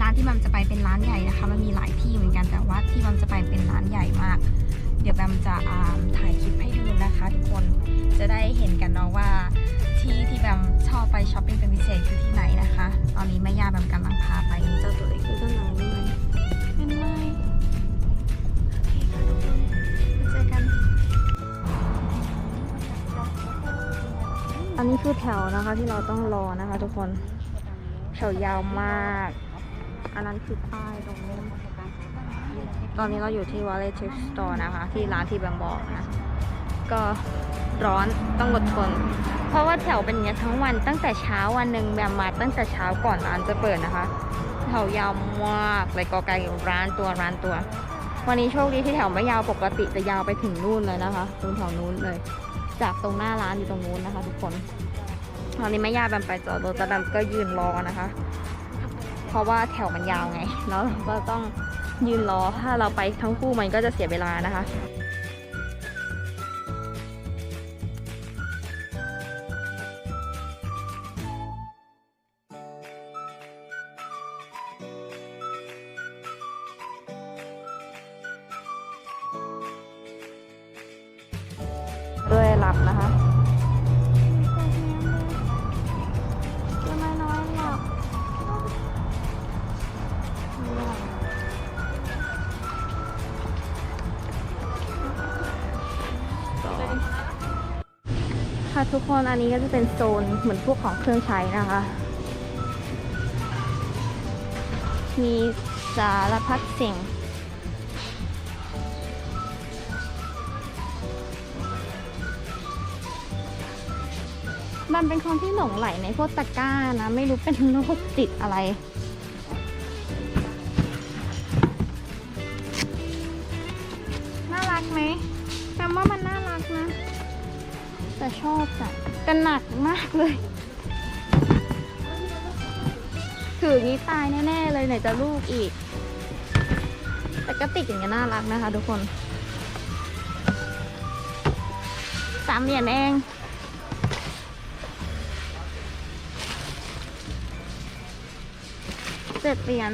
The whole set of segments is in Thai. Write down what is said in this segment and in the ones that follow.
ร้านที่บัมจะไปเป็นร้านใหญ่นะคะ มันมีหลายที่เหมือนกันแต่ว่าที่บัมจะไปเป็นร้านใหญ่มาก เดี๋ยวแบมจะอ่าถ่ายคลิปให้ดูนะคะ ทุกคนจะได้เห็นกันเนาะว่าที่ที่แบมชอบไปช้อปปิ้งเป็นพิเศษคือที่ไหนนะคะ ตอนนี้แม่ย่าแบมกำลังพาไปเจ้าตัวเล็กอยู่ด้านหลังด้วยเห็นไมโอเคค่ะทุกคนเจอกันอันนี้คือแถวนะคะที่เราต้องรอนะคะ ทุกคนแถวยาวมาก อันนั้นคือป้ายตรงนู้นตอนนี้เราอยู่ที่ Valley Tech Store นะคะ ที่ร้านที่แบงบอกนะ ก็ร้อนต้องอดทน เพราะว่าแถวเป็นอย่างเงี้ยทั้งวันตั้งแต่เช้าวันหนึ่งแบมมาตั้งแต่เช้าก่อนร้านจะเปิดนะคะ แถวยาวมากเลยก็ไกลร้านตัวร้านตัว วันนี้โชคดีที่แถวไม่ยาวปกติจะยาวไปถึงนู่นเลยนะคะตรงแถวนู้นเลย จากตรงหน้าร้านอยู่ตรงนู้นนะคะ ทุกคนตอนนี้แม่ย่าแบมไปจอดรถแต่แบมก็ยืนรอนะคะ ราะว่าแถวมันยาวไง แล้วเราก็ต้องยืนรอ ถ้าเราไปทั้งคู่มันก็จะเสียเวลานะคะด้วยรับนะคะ ทุกคนอันนี้ก็จะเป็นโซนเหมือนพวกของเครื่องใช้นะคะ มีสารพัดสิ่ง มันเป็นคนที่หลงไหลในพวกตะกร้านะ ไม่รู้เป็นโรคติดอะไรน่ารักไหมแปลว่ามันน่ารักนะ แต่ชอบอะแต่หนักมากเลย ถืองนี้ตายแน่ๆเลยไหนจะลูกอีก แต่ก็ติดอย่างนี้ยน่ารักนะคะทุกคน สามเหรียญเองเจ็ดเหรียญ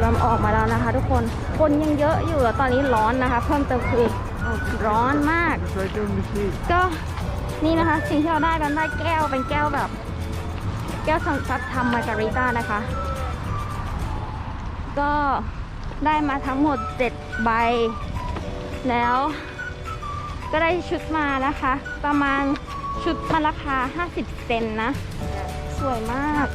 เราออกมาแล้วนะคะ ทุกคนคนยังเยอะอยู่ตอนนี้ร้อนนะคะ เพิ่มเติมคือร้อนมาก ก็นี่นะคะ สิ่งที่เราได้กันได้แก้วเป็นแก้วแบบ แก้วทำซับทำมาการิต้านะคะ ก็ได้มาทั้งหมด 7 ใบ แล้ว ก็ได้ชุดมานะคะ ประมาณชุดมาราคา 50 เซนนะ สวยมาก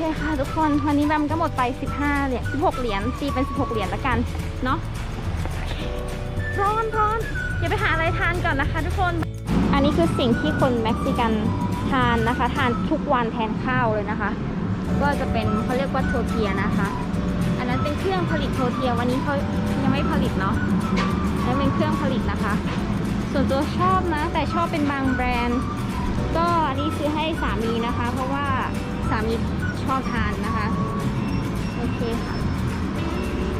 คค่ะทุกคนวันนี้แบมก็หมดไป 15เหรียญ16 เหรียญตีเป็น 16 เหรียญละกันเนาะร้อนร้อนอย่าไปหาอะไรทานก่อนนะคะ ทุกคน อันนี้คือสิ่งที่คนเม็กซิกันทานนะคะ ทานทุกวันแทนข้าวเลยนะคะ ก็จะเป็นเขาเรียกว่าโทเทียนะคะ อันนั้นเป็นเครื่องผลิตโทเทียวันนี้เขายังไม่ผลิตเนาะนั่นเป็นเครื่องผลิตนะคะ ส่วนตัวชอบนะ แต่ชอบเป็นบางแบรนด์ ก็อันนี้ซื้อให้สามีนะคะ เพราะว่าสามี ชอบทานนะคะ โอเคค่ะ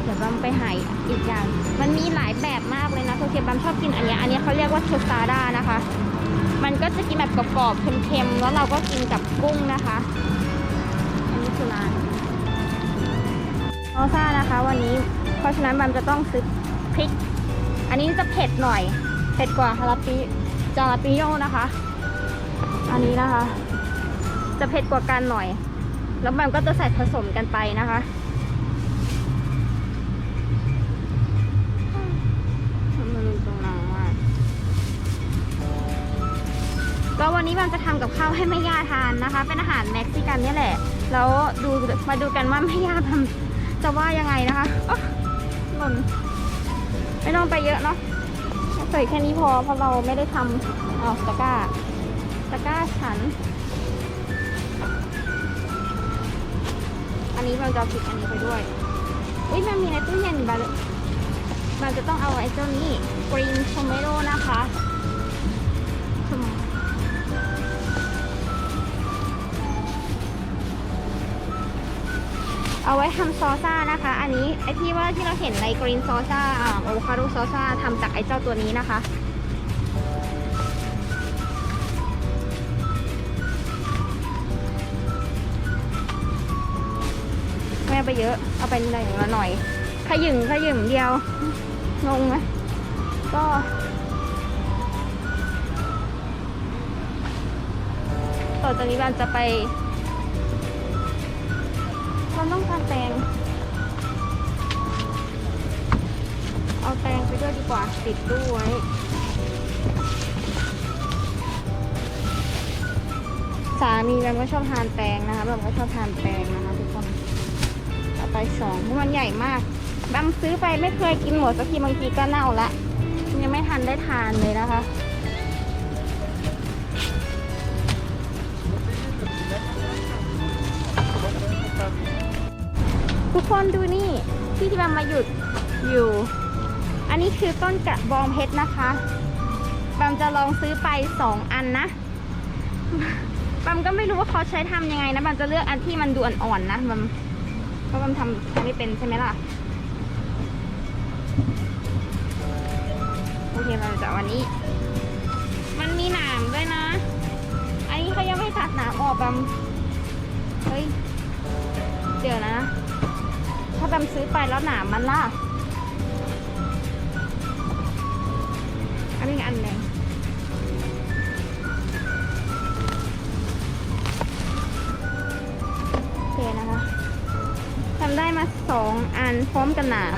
เดี๋ยวบัมไปหายอีกอย่าง มันมีหลายแบบมากเลยนะโทเทียบัมชอบกินอันนี้ อันนี้เขาเรียกว่าโทสตาด้านะคะ มันก็จะกินแบบกรอบๆเค็มๆ แล้วเราก็กินกับกุ้งนะคะ อันนี้คือร้านออซ่านะคะ วันนี้ เพราะฉะนั้นบัมจะต้องซื้อพริก อันนี้จะเผ็ดหน่อย เผ็ดกว่าฮาราปิจาราปิโยนะคะ อันนี้นะคะ จะเผ็ดกว่ากันหน่อย แล้วมันก็จะใส่ผสมกันไปนะคะ มันตรงนั้นมาก็วันนี้บันจะทำกับข้าวให้แม่ย่าทานนะคะ เป็นอาหารเม็กซิกันนี่แหละ แล้วดูมาดูกันว่าแม่ย่าทำจะว่ายังไงนะคะหล่นไม่ต้องไปเยอะเนาะใส่แค่นี้พอเพราะเราไม่ได้ทำเอาตะกร้าตะกร้าฉัน อันนี้เราจะเอาพริกอันนี้ไปด้วย อุ้ยมันมีในตู้เย็นบาเลยมันจะต้องเอาไอ้เจ้านี้ green tomato นะคะเอาไว้ทำซอซ่านะคะ อันนี้ไอที่ว่าที่เราเห็นใน green ซอซ่าอ่าโอคาโดซอซ่าทำจากไอ้เจ้าตัวนี้นะคะ ไปเยอะเอาไปหน่อยละหน่อยขยึงขยึงเดียวงงไหมก็ต่อจากนี้บันจะไปเราต้องการแตง เอาแตงไปด้วยดีกว่าติดตู้ไว้สามีแบมก็ชอบทานแตงนะคะแบมก็ชอบทานแตงนะคะทุกคน ไปสองเพราะมันใหญ่มากแบมซื้อไปไม่เคยกินหมดสักทีบางทีก็เน่าละยังไม่ทันได้ทานเลยนะคะทุกคนดูนี่ที่ที่บมมาหยุดอยู่ อันนี้คือต้นกระบองเพชรนะคะแบมจะลองซื้อไปสองอันนะบัมก็ไม่รู้ว่าเขาใช้ทำยังไงนะบัมจะเลือกอันที่มันดูอ่อนๆนะบัม เพราะบัมทำทำไม่เป็นใช่ไหมล่ะ โอเคเราจะวันนี้ มันมีหนามด้วยนะ อันนี้เขายังไม่ตัดหนามออกบัมเฮ้ย เดี๋ยวนะ ถ้าบัมซื้อไปแล้วหนามมันล่ะ อันนี้อันหนึ่ง โอเคนะคะทำได้มาสองอันพร้อมกันหนาม